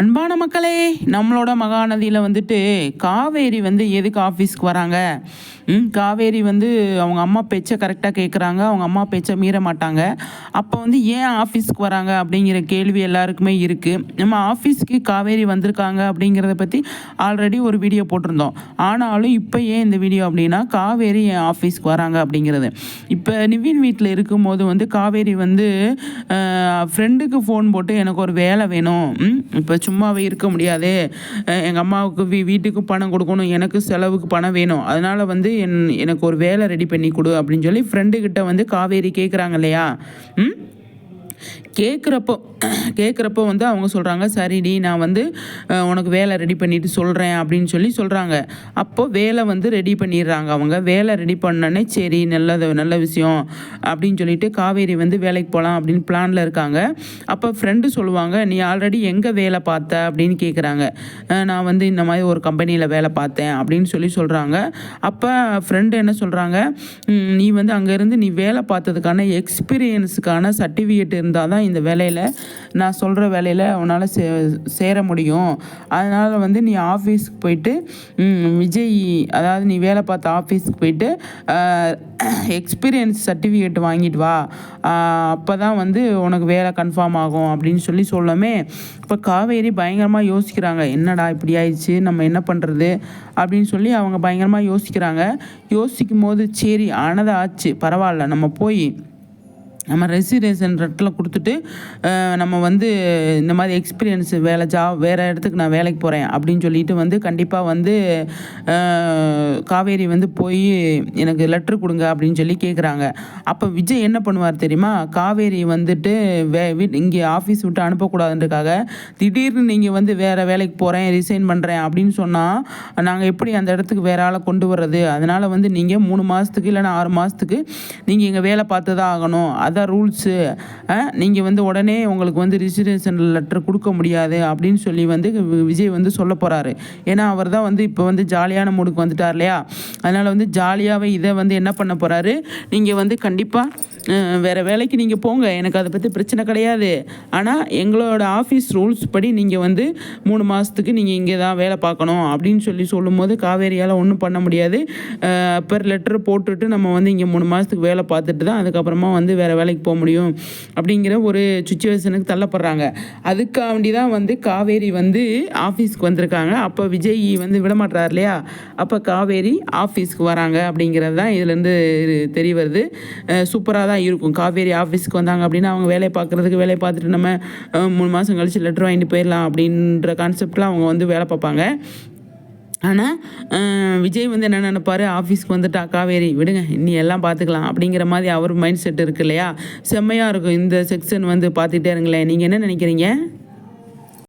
அன்பான மக்களே நம்மளோட மகாநதியில் வந்துட்டு காவேரி வந்து எதுக்கு ஆஃபீஸ்க்கு வராங்க? காவேரி வந்து அவங்க அம்மா பேச்சை கரெக்டாக கேட்குறாங்க அவங்க அம்மா பேச்சை மீற மாட்டாங்க. அப்போ வந்து ஏன் ஆஃபீஸ்க்கு வராங்க அப்படிங்கிற கேள்வி எல்லாருக்குமே இருக்குது நம்ம ஆஃபீஸ்க்கு காவேரி வந்திருக்காங்க அப்படிங்கிறத பற்றி ஆல்ரெடி ஒரு வீடியோ போட்டிருந்தோம். ஆனாலும் இப்போ ஏன் இந்த வீடியோ அப்படின்னா காவேரி ஏன் ஆஃபீஸ்க்கு வராங்க அப்படிங்கிறது. இப்போ நிவின் வீட்டில் இருக்கும்போது வந்து காவேரி வந்து ஃப்ரெண்டுக்கு ஃபோன் போட்டு எனக்கு ஒரு வேலை வேணும். இப்போ சும்மாவே இருக்க முடியாது. எங்கள் அம்மாவுக்கு வீ வீட்டுக்கு பணம் கொடுக்கணும். எனக்கு செலவுக்கு பணம் வேணும். அதனால் வந்து என் எனக்கு ஒரு வேலை ரெடி பண்ணி கொடு அப்படின்னு சொல்லி ஃப்ரெண்டுக்கிட்ட வந்து காவேரி கேட்குறாங்க இல்லையா? ம்? கேட்குறப்போ கேட்குறப்போ வந்து அவங்க சொல்கிறாங்க சரிடி நான் வந்து உனக்கு வேலை ரெடி பண்ணிவிட்டு சொல்கிறேன் அப்படின்னு சொல்லி சொல்கிறாங்க அப்போது வேலை வந்து ரெடி பண்ணிடுறாங்க அவங்க. வேலை ரெடி பண்ணோன்னே சரி நல்லது நல்ல விஷயம் அப்படின்னு சொல்லிட்டு காவேரி வந்து வேலைக்கு போகலாம் அப்படின்னு பிளானில் இருக்காங்க. அப்போ ஃப்ரெண்டு சொல்லுவாங்க நீ ஆல்ரெடி எங்கே வேலை பார்த்த? அப்படின்னு கேட்குறாங்க நான் வந்து இந்த மாதிரி ஒரு கம்பெனியில் வேலை பார்த்தேன் அப்படின்னு சொல்லி சொல்கிறாங்க அப்போ ஃப்ரெண்டு என்ன சொல்கிறாங்க நீ வந்து அங்கேருந்து நீ வேலை பார்த்ததுக்கான எக்ஸ்பீரியன்ஸுக்கான சர்டிஃபிகேட் இருந்தால் தான் இந்த வேலையில். நான் சொல்கிற வேலையில் உன்னால் சே சேர முடியும். அதனால் வந்து நீ ஆஃபீஸ்க்கு போயிட்டு விஜய் அதாவது நீ வேலை பார்த்த ஆஃபீஸ்க்கு போயிட்டு எக்ஸ்பீரியன்ஸ் சர்டிஃபிகேட் வாங்கிட்டு வா. அப்போ தான் வந்து உனக்கு வேலை கன்ஃபார்ம் ஆகும் அப்படின்னு சொல்லி சொல்லமே இப்போ காவேரி பயங்கரமாக யோசிக்கிறாங்க. என்னடா இப்படி ஆயிடுச்சு? நம்ம என்ன பண்ணுறது அப்படின்னு சொல்லி அவங்க பயங்கரமாக யோசிக்கிறாங்க. யோசிக்கும் போது சரி ஆனதை ஆச்சு. பரவாயில்ல. நம்ம போய் நம்ம ரெசிடேஷன் ரெட்டில் கொடுத்துட்டு நம்ம வந்து இந்த மாதிரி எக்ஸ்பீரியன்ஸ் வேலை ஜாப் வேறு இடத்துக்கு நான் வேலைக்கு போகிறேன் அப்படின்னு சொல்லிட்டு வந்து கண்டிப்பாக வந்து காவேரி வந்து போய் எனக்கு லெட்ரு கொடுங்க அப்படின்னு சொல்லி கேட்குறாங்க அப்போ விஜய் என்ன பண்ணுவார் தெரியுமா? காவேரி வந்துட்டு வே வீட் இங்கே ஆஃபீஸ் விட்டு அனுப்பக்கூடாதுன்றக்காக திடீர்னு நீங்கள் வந்து வேறு வேலைக்கு போகிறேன் ரிசைன் பண்ணுறேன் அப்படின்னு சொன்னால் நாங்கள் எப்படி அந்த இடத்துக்கு வேற ஆளை கொண்டு வர்றது? அதனால் வந்து நீங்கள் மூணு மாதத்துக்கு இல்லைன்னா ஆறு மாதத்துக்கு நீங்கள் இங்கே வேலை பார்த்து தான் ஆகணும். அதான் ரூல்ஸு நீங்கள் வந்து உடனே உங்களுக்கு வந்து ரிஜிஸ்ட்ரேஷன் லெட்டர் கொடுக்க முடியாது அப்படின்னு சொல்லி வந்து விஜய் வந்து சொல்ல போகிறாரு ஏன்னா அவர் தான் வந்து இப்போ வந்து ஜாலியான மூடுக்கு வந்துட்டார் இல்லையா? அதனால் வந்து ஜாலியாகவே இதை வந்து என்ன பண்ண போகிறாரு நீங்கள் வந்து கண்டிப்பாக வேறு வேலைக்கு நீங்கள் போங்க. எனக்கு அதை பற்றி பிரச்சனை கிடையாது. ஆனால் எங்களோட ஆஃபீஸ் ரூல்ஸ் படி நீங்கள் வந்து மூணு மாதத்துக்கு நீங்கள் இங்கே தான் வேலை பார்க்கணும் அப்படின்னு சொல்லி சொல்லும்போது காவேரியால் ஒன்றும் பண்ண முடியாது. பெர் லெட்டர் போட்டுட்டு நம்ம வந்து இங்கே மூணு மாதத்துக்கு வேலை பார்த்துட்டு தான் அதுக்கப்புறமா வந்து வேறு வேலைக்கு போக முடியும் அப்படிங்கிற ஒரு சுச்சுவேஷனுக்கு தள்ளப்படுறாங்க. அதுக்காண்டி தான் வந்து காவேரி வந்து ஆஃபீஸ்க்கு வந்திருக்காங்க. அப்போ விஜய் வந்து விடமாட்டார் இல்லையா? அப்போ காவேரி ஆஃபீஸ்க்கு வராங்க அப்படிங்கிறது தான் இதுலேருந்து தெரிய வருது சூப்பராக தான் இருக்கும். காவேரி ஆஃபீஸ்க்கு வந்தாங்க அப்படின்னா அவங்க வேலையை பார்க்குறதுக்கு வேலையை பார்த்துட்டு நம்ம மூணு மாதம் கழிச்சு லெட்டர் வாங்கிட்டு போயிடலாம் அப்படின்ற கான்செப்டில் அவங்க வந்து வேலை பார்ப்பாங்க. ஆனால் விஜய் வந்து என்ன நினைப்பார்? ஆஃபீஸ்க்கு வந்துட்டா காவேரி விடுங்க நீ எல்லாம் பார்த்துக்கலாம். அப்படிங்கிற மாதிரி அவர் மைண்ட் செட் இருக்கு இல்லையா? செம்மையாக இருக்கும் இந்த செக்ஷன் வந்து பார்த்துக்கிட்டே இருங்களேன். நீங்கள் என்ன நினைக்கிறீங்க?